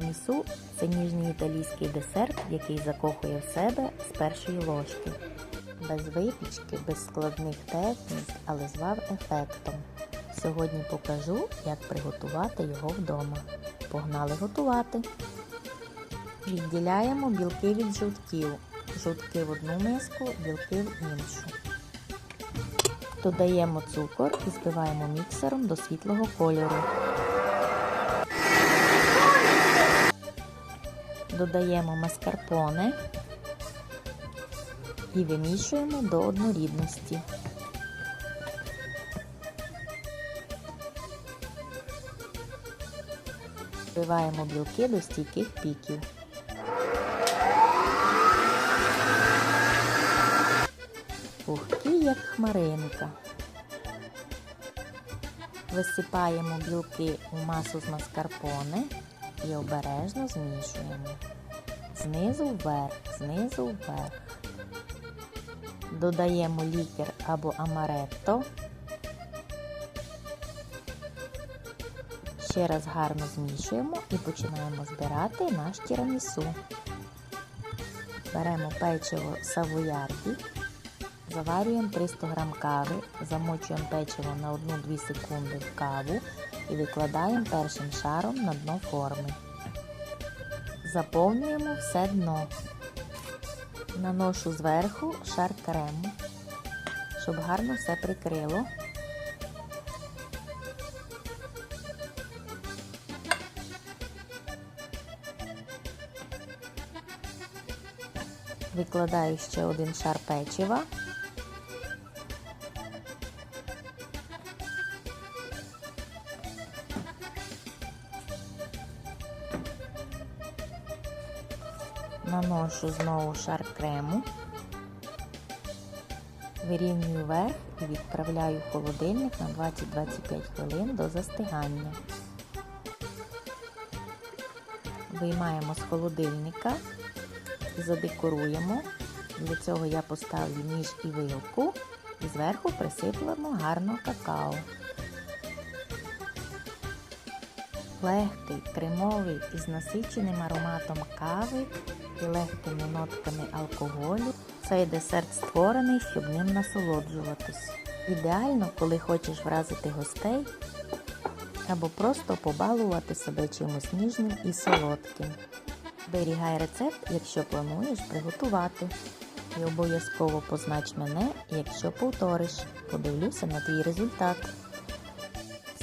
Місу це ніжний італійський десерт, який закохує в себе з першої ложки. Без випічки, без складних технік, але з вау-ефектом. Сьогодні покажу, як приготувати його вдома. Погнали готувати. Відділяємо білки від жовтків. Жовтки в одну миску, білки в іншу. Додаємо цукор і збиваємо міксером до світлого кольору. Додаємо маскарпоне і вимішуємо до однорідності. Вбиваємо білки до стійких піків. Пухкі, як хмаринка. Висипаємо білки у масу з маскарпоне і обережно змішуємо. Знизу вверх, знизу вверх. Додаємо лікер або амаретто. Ще раз гарно змішуємо і починаємо збирати наш тірамісу. Беремо печиво савоярді, заварюємо 300 г кави, замочуємо печиво на 1-2 секунди в каву і викладаємо першим шаром на дно форми. Заповнюємо все дно. Наношу зверху шар крему, щоб гарно все прикрило. Викладаю ще один шар печива. Наношу знову шар крему, вирівнюю верх і відправляю в холодильник на 20-25 хвилин до застигання. Виймаємо з холодильника і задекоруємо. Для цього я поставлю ніж і вилку і зверху присиплемо гарно какао. Легкий, кремовий із насиченим ароматом кави і легкими нотками алкоголю. Цей десерт створений, щоб ним насолоджуватись. Ідеально, коли хочеш вразити гостей або просто побалувати себе чимось ніжним і солодким. Зберігай рецепт, якщо плануєш приготувати. І обов'язково познач мене, якщо повториш. Подивлюся на твій результат.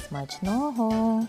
Смачного!